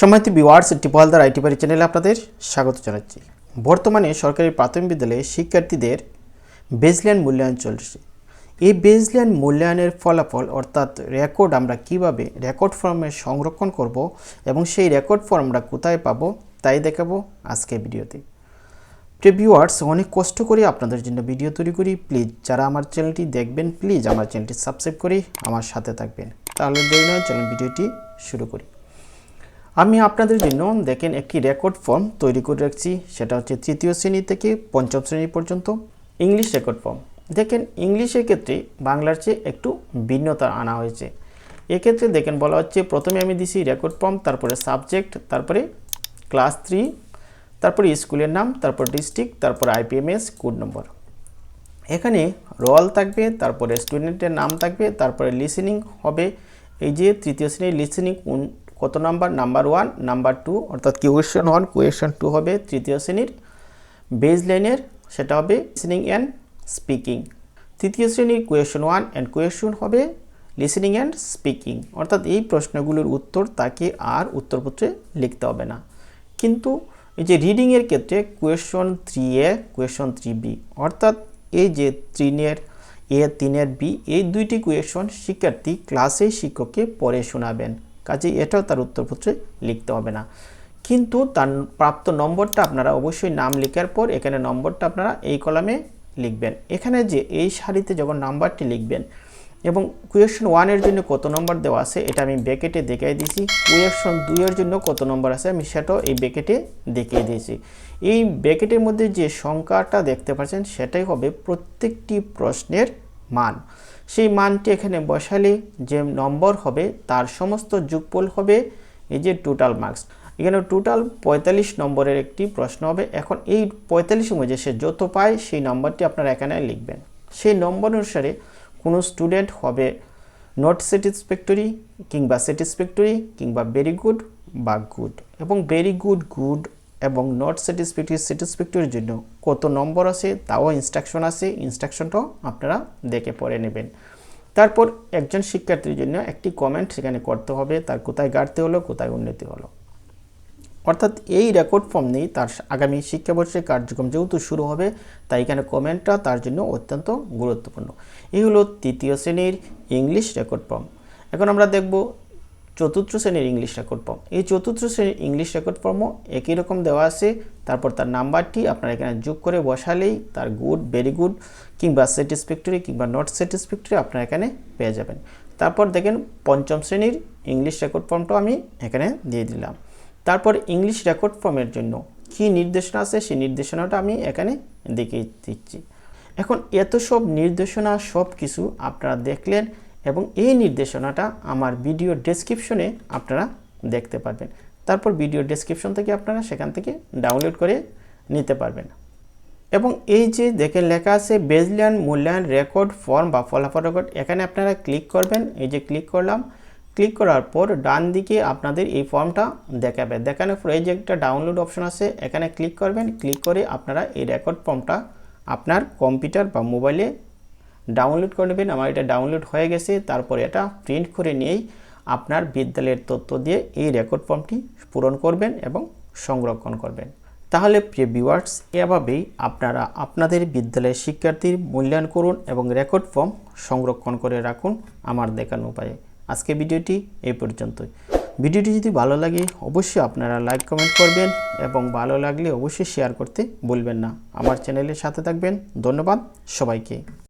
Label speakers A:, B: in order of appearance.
A: সময়তি বিওয়ার্স টিপলদার আইটি বাড়ি চ্যানেলে আপনাদের স্বাগত জানাচ্ছি। বর্তমানে সরকারি প্রাথমিক বিদ্যালয়ে শিক্ষার্থীদের বেসল্যান্ড মূল্যায়ন চলছে। এই বেসল্যান্ড মূল্যায়নের ফলাফল অর্থাৎ রেকর্ড আমরা কীভাবে রেকর্ড ফর্মে সংরক্ষণ করব এবং সেই রেকর্ড ফর্ম আমরা কোথায় পাবো তাই দেখাবো আজকে ভিডিওতে। প্রিভিউয়ার্স অনেক কষ্ট করে আপনাদের জন্য ভিডিও তৈরি করি। প্লিজ যারা আমার চ্যানেলটি দেখবেন প্লিজ আমার চ্যানেলটি সাবস্ক্রাইব করে আমার সাথে থাকবেন। তাহলে দেরি নয়, চলুন ভিডিওটি শুরু করি। আমি আপনাদের জন্য দেখেন একটি রেকর্ড ফর্ম তৈরি করে রাখছি। সেটা হচ্ছে তৃতীয় শ্রেণি থেকে পঞ্চম শ্রেণি পর্যন্ত ইংলিশ রেকর্ড ফর্ম। দেখেন ইংলিশের ক্ষেত্রে বাংলার চেয়ে একটু ভিন্নতা আনা হয়েছে। এক্ষেত্রে দেখেন বলা হচ্ছে, প্রথমে আমি দিছি রেকর্ড ফর্ম, তারপরে সাবজেক্ট, তারপরে ক্লাস থ্রি, তারপরে স্কুলের নাম, তারপর ডিস্ট্রিক্ট, তারপর আইপিএমএস, কোড নম্বর। এখানে রোল থাকবে, তারপরে স্টুডেন্টের নাম থাকবে, তারপরে লিসেনিং হবে। এই যে তৃতীয় শ্রেণির লিসেনিং কত number? Number one, number two, অর্থাৎ কোয়েশন ওয়ান কোয়েশন টু হবে তৃতীয় শ্রেণির বেজ লাইনের সেটা হবে লিসেনিং অ্যান্ড স্পিকিং তৃতীয় শ্রেণির কোয়েশন ওয়ান অ্যান্ড কোয়েশন হবে লিসেনিং অ্যান্ড স্পিকিং অর্থাৎ এই প্রশ্নগুলোর উত্তর তাকে আর উত্তরপত্রে লিখতে হবে না। কিন্তু এই যে রিডিংয়ের ক্ষেত্রে question three A question three B অর্থাৎ এই যে তিনের এ তিনের বি এই দুইটি কোয়েশন শিক্ষার্থী ক্লাসে শিক্ষককে পড়ে শোনাবেন। কাজে এটাও তার উত্তরপত্রে লিখতে হবে না। কিন্তু তার প্রাপ্ত নম্বরটা আপনারা অবশ্যই নাম লেখার পর এখানে নম্বরটা আপনারা এই কলামে লিখবেন। এখানে যে এই সারিতে যখন নাম্বারটি লিখবেন এবং কুয়েশন ওয়ানের জন্য কত নম্বর দেওয়া আছে, এটা আমি ব্যাকেটে দেখিয়ে দিয়েছি। কুয়েশন দুইয়ের জন্য কত নম্বর আছে, আমি সেটাও এই ব্যাকেটে দেখিয়ে দিয়েছি। এই ব্যাকেটের মধ্যে যে সংখ্যাটা দেখতে পাচ্ছেন, সেটাই হবে প্রত্যেকটি প্রশ্নের মান। সেই মানটি এখানে বসালে যে নম্বর হবে, তার সমস্ত যোগফল হবে এই যে টোটাল মার্কস এখানে টোটাল পঁয়তাল্লিশ নম্বরের একটি প্রশ্ন হবে। এখন এই পঁয়তাল্লিশের মধ্যে সে যত পায়, সেই নম্বরটি আপনারা এখানে লিখবেন। সেই নম্বর অনুসারে কোনো স্টুডেন্ট হবে নট স্যাটিসফ্যাক্টরি কিংবা স্যাটিসফ্যাক্টরি কিংবা ভেরি গুড বা গুড এবং ভেরি গুড গুড এবং নট স্যাটিসফ্যাক্টরি স্যাটিসফ্যাক্টরির জন্য কত নম্বর আছে, তাও ইনস্ট্রাকশন আছে ইনস্ট্রাকশনটাও আপনারা দেখে পড়ে নেবেন। তারপর একজন শিক্ষার্থীর জন্য একটি কমেন্ট সেখানে করতে হবে, তার কোথায় গাড়তে হলো, কোথায় উন্নতি হলো। অর্থাৎ এই রেকর্ড ফর্ম নেই তার আগামী শিক্ষাবর্ষের কার্যক্রম যেহেতু শুরু হবে, তাই এখানে কমেন্টটা তার জন্য অত্যন্ত গুরুত্বপূর্ণ। এই হলো তৃতীয় শ্রেণির ইংলিশ রেকর্ড ফর্ম এখন আমরা দেখব চতুর্থ শ্রেণির ইংলিশ রেকর্ড ফর্ম এই চতুর্থ শ্রেণির ইংলিশ রেকর্ড ফর্মও একই রকম দেওয়া আছে। তারপর তার নাম্বারটি আপনারা এখানে যোগ করে বসালেই তার গুড ভেরি গুড কিংবা স্যাটিসফ্যাক্টরি কিংবা নট স্যাটিসফ্যাক্টরি আপনারা এখানে পেয়ে যাবেন। তারপর দেখেন পঞ্চম শ্রেণির ইংলিশ রেকর্ড ফর্মটাও আমি এখানে দিয়ে দিলাম। তারপর ইংলিশ রেকর্ড ফর্মের জন্য কী নির্দেশনা আছে সেই নির্দেশনাটা আমি এখানে দেখিয়ে দিচ্ছি। এখন এত সব নির্দেশনা সব কিছু আপনারা দেখলেন এবং এই নির্দেশনাটা আমার ভিডিও ডেসক্রিপশনে আপনারা দেখতে পারবেন। তারপর ভিডিও ডেসক্রিপশন থেকে আপনারা সেখান থেকে ডাউনলোড করে নিতে পারবেন। এবং এই যে দেখে লেখা আছে বেজলিয়ান মূল্যায়ন রেকর্ড ফর্ম বা ফলাফল রেকর্ড এখানে আপনারা ক্লিক করবেন। এই যে ক্লিক করলাম ক্লিক করার পর ডান দিকে আপনাদের এই ফর্মটা দেখাবে। দেখানোর পর এই যে একটা ডাউনলোড অপশন আছে, এখানে ক্লিক করবেন। ক্লিক করে আপনারা এই রেকর্ড ফর্মটা আপনার কম্পিউটার বা মোবাইলে ডাউনলোড করে নেবেন। আমার এটা ডাউনলোড হয়ে গেছে। তারপরে এটা প্রিন্ট করে নিয়েই আপনার বিদ্যালয়ের তথ্য দিয়ে এই রেকর্ড ফর্মটি পূরণ করবেন এবং সংরক্ষণ করবেন। তাহলে প্রিয় ভিউয়ার্স এভাবেই আপনারা আপনাদের বিদ্যালয়ের শিক্ষার্থীর মূল্যায়ন করুন এবং রেকর্ড ফর্ম সংরক্ষণ করে রাখুন আমার দেখানো উপায়ে। আজকে ভিডিওটি এই পর্যন্তই। ভিডিওটি যদি ভালো লাগে, অবশ্যই আপনারা লাইক কমেন্ট করবেন এবং ভালো লাগলে অবশ্যই শেয়ার করতে ভুলবেন না। আমার চ্যানেলের সাথে থাকবেন। ধন্যবাদ সবাইকে।